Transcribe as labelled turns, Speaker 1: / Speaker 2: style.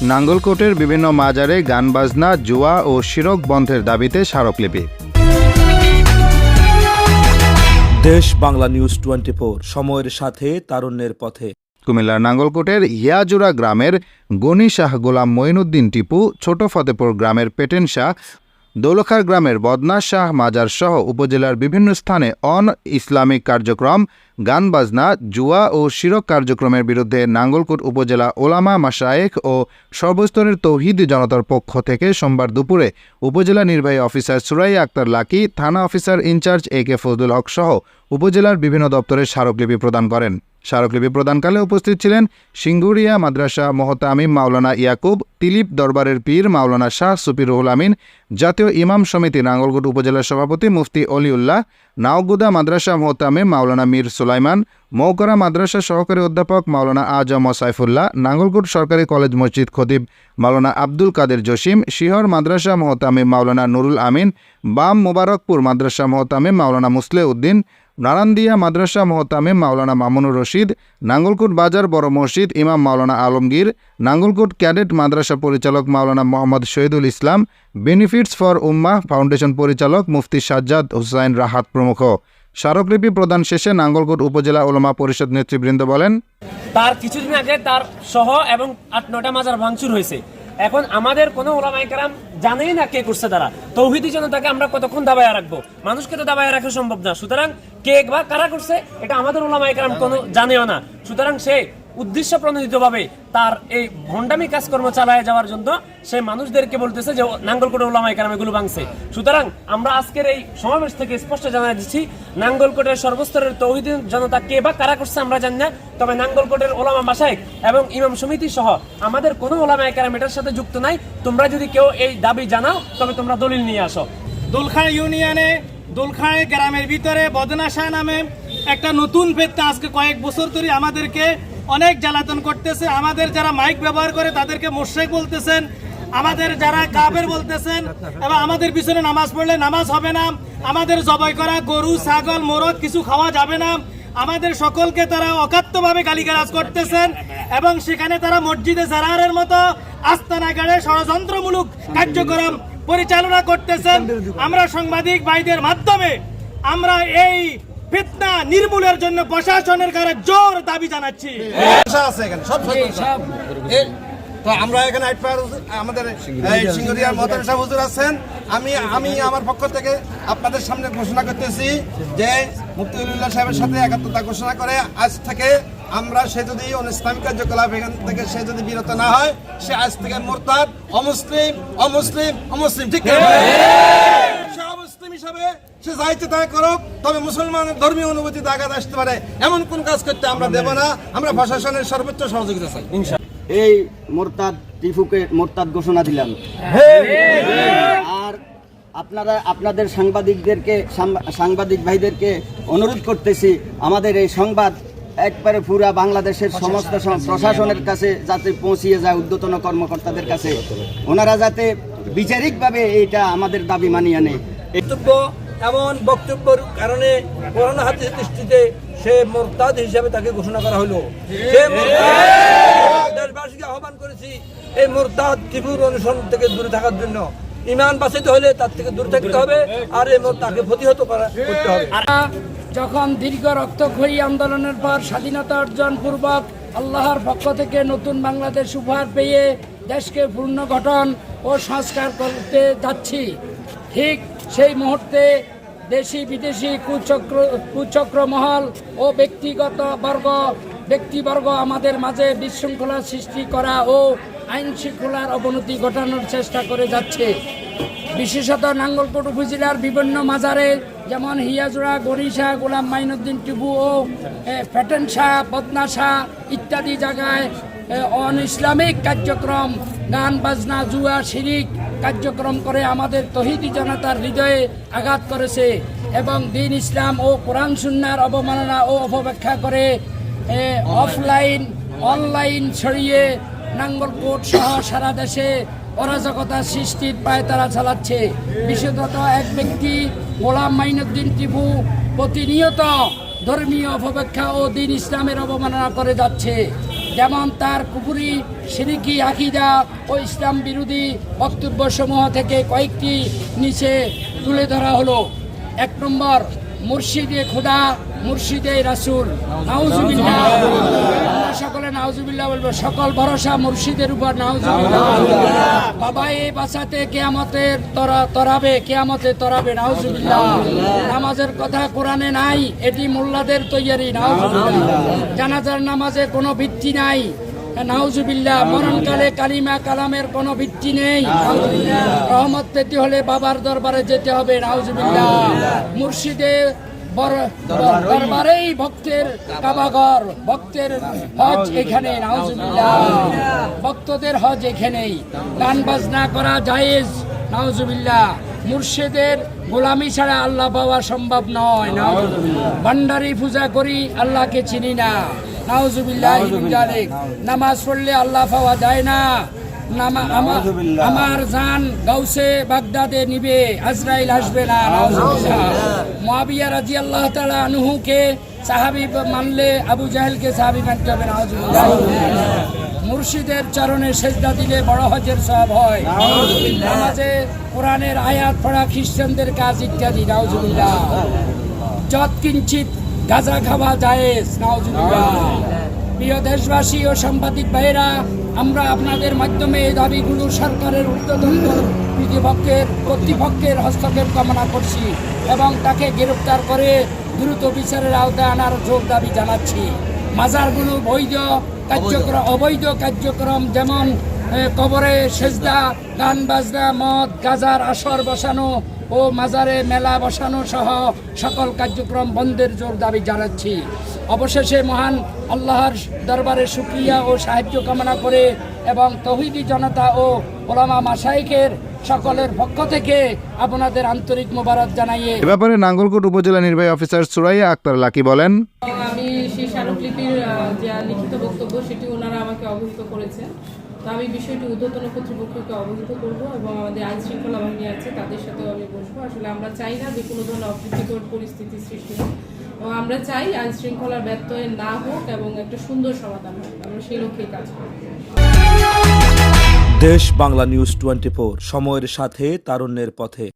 Speaker 1: নাঙ্গলকোটের বিভিন্ন মাজারে গান বাজনা জুয়া ও শিরক বন্ধের দাবিতে স্মারকলিপি।
Speaker 2: দেশ বাংলা নিউজ টোয়েন্টি সময়ের সাথে তারুণ্যের পথে।
Speaker 1: কুমিল্লার নাঙ্গলকোটের ইয়াজুরা গ্রামের গনি শাহ গোলাম মঈনুদ্দিন টিপু ছোট ফতেপুর গ্রামের পেটেন শাহ দৌলখার গ্রামের বদনা শাহ মাজার সহ উপজেলার বিভিন্ন স্থানে অন ইসলামিক কার্যক্রম গান বাজনা জুয়া ও শিরক কার্যক্রমের বিরুদ্ধে নাঙ্গলকোট উপজেলা ওলামা মাশায়েখ ও সর্বস্তরের তৌহিদ জনতার পক্ষ থেকে সোমবার দুপুরে উপজেলা নির্বাহী অফিসার সুরাই আক্তার লাকি, থানা officer in-charge A K Fazlul Haque সহ উপজেলার বিভিন্ন দপ্তরের স্মারকলিপি প্রদান করেন। স্মারকলিপি প্রদানকালে উপস্থিত ছিলেন সিঙ্গুরিয়া মাদ্রাসা মোহতামিম মাওলানা ইয়াকুব, তিলিপ দরবারের পীর মাওলানা শাহ সুপিরুল আমিন, জাতীয় ইমাম সমিতি নাঙ্গলকোট উপজেলার সভাপতি মুফতি অলিউল্লাহ, নাওগুদা মাদ্রাসা মোহতামিম মাওলানা মীর সুলাইমান, মৌকরা মাদ্রাসা সহকারী অধ্যাপক মাওলানা আজম সাইফুল্লাহ, নাঙ্গলকোট সরকারি কলেজ মসজিদ খতিব মাওলানা আব্দুল কাদের জসিম, শিহর মাদ্রাসা মোহতামিম মাওলানা নুরুল আমিন, বাম মোবারকপুর মাদ্রাসা মোহতামিম মাওলানা মুসলে উদ্দিন নারান্দিয়া মাদ্রাসা মোহতামিম মাওলানা মামুনুর রশিদ, নাঙ্গলকোট বাজার বড় মসজিদ ইমাম মাওলানা আলমগীর, নাঙ্গলকোট ক্যাডেট মাদ্রাসা পরিচালক Maulana Mohammad Shahidul Islam, benefits for Ummah foundation পরিচালক মুফতি সাজ্জাদ হুসাইন রাহাত প্রমুখ। স্মারকলিপি প্রদান শেষে নাঙ্গলকোট উপজেলা ওলামা পরিষদ নেতৃবৃন্দ বলেন,
Speaker 3: তার কিছুদিন আগে তার সহ এবং আট নটা মাজার ভাঙচুর হয়েছে। এখন আমাদের কোনো ওলামাই কারাম জানেই না কে করছে তারা। তৌহিদি তাকে আমরা কতক্ষণ দাবায় রাখব? মানুষকে তো দাবায় রাখা সম্ভব না। সুতরাং কে বা কারা করছে, এটা আমাদের ওলামাই কারাম কোনো জানেও না। সুতরাং সে উদ্দেশ্য প্রণোদিতভাবে তার এই ভণ্ডামি কাজকর্ম চালায় যাওয়ার জন্য সে মানুষদেরকে বলতেছে যে, নাঙ্গলকোটে ওলামা কারাম এগুলো ভাঙছে। সুতরাং আমরা আজকের এই সমাবেশ থেকে স্পষ্ট জানা দিচ্ছি, নাঙ্গলকোটের সর্বস্তরের তৌহিদ জনতা কে বা কারা করছে আমরা জানি না, তবে নাঙ্গলকোটের ওলামা মাসাইক এবং ইমাম সমিতি সহ আমাদের কোনো ওলামা কারাম এটার সাথে যুক্ত নাই। তোমরা যদি কেউ এই দাবি জানাও, তবে তোমরা দলিল নিয়ে আসো।
Speaker 4: দোলখাড় ইউনিয়নে দোলখাড় গ্রামের ভিতরে বদনাশা নামে একটা নতুন ফেতনা আজকে কয়েক বছর ধরে আমাদেরকে অনেক জ্বালাতন করতেছে। আমাদের যারা মাইক ব্যবহার করে তাদেরকে মোশেক বলতেছেন, আমাদের যারা কাবের বলতেছেন, এবং আমাদের পিছনে নামাজ পড়লে নামাজ হবে না। আমাদের জবাই করা গরু, ছাগল, মোরগ কিছু খাওয়া যাবে না। আমাদের সকলকে তারা অকাত্যভাবে গালিগালাজ করতেছেন, এবং সেখানে তারা মসজিদে জারারের মতো আস্তানা গাড়ে ষড়যন্ত্রমূলক কার্যক্রম পরিচালনা করতেছেন। আমরা সাংবাদিক ভাইদের মাধ্যমে আমরা এই ফিতনা নির্মূলের জন্য প্রশাসনের কাছে জোর দাবি জানাচ্ছি।
Speaker 5: আশা আছে এখানে সব। তো আমরা এখানে আমাদের এই সিঙ্গুরিয়ার মহতার সাহেব হুজুর আছেন। আমি আমি আমার পক্ষ থেকে আপনাদের সামনে ঘোষণা করতেছি যে মুক্তিউল্লাহ সাহেবের সাথে একাত্মতা ঘোষণা করে আজ থেকে আমরা সে যদি ইসলামিক কার্যকলাপ এখান থেকে সে যদি বিরত না হয় সে আজ থেকে মোরতাদ অমুসলিম অমুসলিম অমুসলিম ঠিক না? সে অমুসলিম হিসাবে সে যাইতে তাই করুক তবে মুসলমানের ধর্মীয় অনুভূতি আঘাত আসতে পারে। এমন কোন কাজ করতে আমরা দেব না। আমরা প্রশাসনের সর্বোচ্চ সহযোগিতা চাই
Speaker 6: এই মোরতাদ টিফুকে মোরতাদ ঘোষণা দিলাম। আর আপনারা আপনাদের সাংবাদিকদেরকে সাংবাদিক ভাইদেরকে অনুরোধ করতেছি আমাদের এই সংবাদ একবারে পুরা বাংলাদেশের সমস্ত প্রশাসনের কাছে যাতে পৌঁছিয়ে যায় উদ্যতন কর্মকর্তাদের কাছে। ওনারা যাতে বিচারিকভাবে এইটা আমাদের দাবি মানিয়ে নেয়।
Speaker 7: বক্তব্য এমন বক্তব্যের কারণে কোরআন হাদিস দৃষ্টিতে সে মোরতাদ হিসাবে তাকে ঘোষণা করা হলো। দেশবাসীকে আহ্বান করেছি এই মোরতাদ ত্রিপুর অনুসরণ থেকে দূরে থাকার জন্য। ইমান বাঁচাতে হলে তার থেকে দূরে থাকতে হবে আর এই মোর তাকে প্রতিহত করা করতে হবে।
Speaker 8: যখন দীর্ঘ রক্তক্ষয়ী আন্দোলনের পর স্বাধীনতা অর্জন পূর্বক আল্লাহর পক্ষ থেকে নতুন বাংলাদেশ উপহার পেয়ে দেশকে পূর্ণ গঠন ও সংস্কার করতে যাচ্ছি, ঠিক সেই মুহূর্তে দেশি বিদেশি কুচক্র কুচক্র মহল ও ব্যক্তিগত বর্গ ব্যক্তিবর্গ আমাদের মাঝে বিশৃঙ্খলা সৃষ্টি করা ও আইন শৃঙ্খলার অবনতি ঘটানোর চেষ্টা করে যাচ্ছে। বিশেষত নাঙ্গলকোট উপজেলার বিভিন্ন মাজারে যেমন হিয়াজুড়া গরিশা গোলাম মাইনুদ্দিন টিবু ও এ, ফেটেন শাহ বদনা শাহ ইত্যাদি জায়গায় অন ইসলামিক কার্যক্রম, গান, বাজনা, জুয়া, শিরিক কার্যক্রম করে আমাদের তহিদি জনতার হৃদয়ে আঘাত করেছে এবং দিন ইসলাম ও কোরআন সুন্নার অবমাননা ও অপব্যাখ্যা করে অফলাইন, অনলাইন ছড়িয়ে নাঙ্গলকোট সহ সারা দেশে অরাজকতা সৃষ্টির পায় তারা চালাচ্ছে। বিশেষত এক ব্যক্তি, গোলাম মাইনুদ্দিন টিপু, প্রতিনিয়ত ধর্মীয় অপব্যাখ্যা ও দিন ইসলামের অবমাননা করে যাচ্ছে। যেমন তার কুপুরি সিরিকি, আকিদা ও ইসলাম বিরোধী বক্তব্য সমূহ থেকে কয়েকটি নিচে তুলে ধরা হলো। এক নম্বর মুর্শিদে খোদা, মুর্শিদে রাসুল। নাউজুবিল্লাহ। সকলে নাউজুবিল্লাহ বলব। সকল ভরসা মুর্শিদের উপর, নাউজুবিল্লাহ। বাবা, এই বাঁচাতে কেয়ামতের তরা, তরাবে, কেয়ামতে তরাবে, নাউজুবিল্লাহ। নামাজের কথা কোরআনে নাই, এটি মোল্লাদের তৈয়ারি, নাউজুবিল্লাহ। জানাজার নামাজে কোনো ভিত্তি নাই। নাউজুবিল্লাহ, মরণকালে কালিমা কালামের কোনো ভিত্তি নেই। রহমত পেতে হলে বাবার দরবারে যেতে হবে, নাউজুবিল্লাহ। মুর্শিদে দরবারেই ভক্তের কাবাগর, ভক্তের হজ এখানে ভক্তদের হজ এখানেই। গান বাজনা করা জায়েজ, নাউজুবিল্লাহ। মুর্শিদের গোলামি ছাড়া আল্লাহ পাওয়া সম্ভব নয় ভান্ডারি পূজা করি, আল্লাহকে চিনি না। নামাজ পড়লে আল্লাহ পাওয়া যায় না। আমার জান গাউসে বাগদাদে নিবে আজরাইল আসবে না মুয়াবিয়া রাদিয়াল্লাহু তাআলা আনহুকে সাহাবী মানলে আবু জাহেলকে সাহাবী মানতে হবে নাউজুবিল্লাহ। মুর্শিদের চরণে সেজদা দিলে বড় হজের সব হয়। নামাজে কোরআনের আয়াত পড়া খ্রিস্টানদের কাজ ইত্যাদি নাউজুবিল্লাহ। যত কিঞ্চিত গাঁজা খাওয়া জায়েজ প্রিয় দেশবাসী ও সাংবাদিক ভাইয়েরা আমরা আপনাদের মাধ্যমে এই দাবিগুলো সরকারের ঊর্ধ্বতন কর্তৃপক্ষের কর্তৃপক্ষের হস্তক্ষেপ কামনা করছি এবং তাকে গ্রেপ্তার করে দ্রুত বিচারের আওতায় আনার জোর দাবি জানাচ্ছি। মাজারগুলো বৈধ কার্যক্রম অবৈধ। কার্যক্রম যেমন কবরে সেজদা গান বাজনা মদ গাজার আসর বসানো ও মাজারে মেলা বসানো সহ সকল কার্যক্রম বন্ধের জোর দাবি জানাচ্ছি। অবশেষে মহান আল্লাহর দরবারে শুক্রিয়া ও সাহায্য কামনা করে এবং তহিদি জনতা ও ওলামা মাসাইকের সকলের পক্ষ থেকে আপনাদের আন্তরিক মোবারক জানাইয়ে
Speaker 1: এ ব্যাপারে নাঙ্গলকোট উপজেলা নির্বাহী অফিসার সুরাইয়া আক্তার লাকি বলেন
Speaker 9: আমি সেই স্মারকলিপির যা লিখিত বক্তব্য সেটি ওনারা আমাকে অবহিত করেছেন তো আমি বিষয়টি ঊর্ধ্বতন কর্তৃপক্ষকে অবহিত করব এবং আমাদের আইন শৃঙ্খলা বাহিনী আছে, তাদের সাথেও আমি বসবো। আসলে আমরা চাই না যে কোনো ধরনের অপ্রীতিকর পরিস্থিতি সৃষ্টি হোক। এবং আমরা চাই আইন শৃঙ্খলার ব্যত্যয় না হোক এবং একটা সুন্দর সমাধান হোক। আমরা সেই লক্ষ্যেই কাজ করব।
Speaker 2: দেশ বাংলা নিউজ টোয়েন্টি সময়ের সাথে, তারুণ্যের পথে।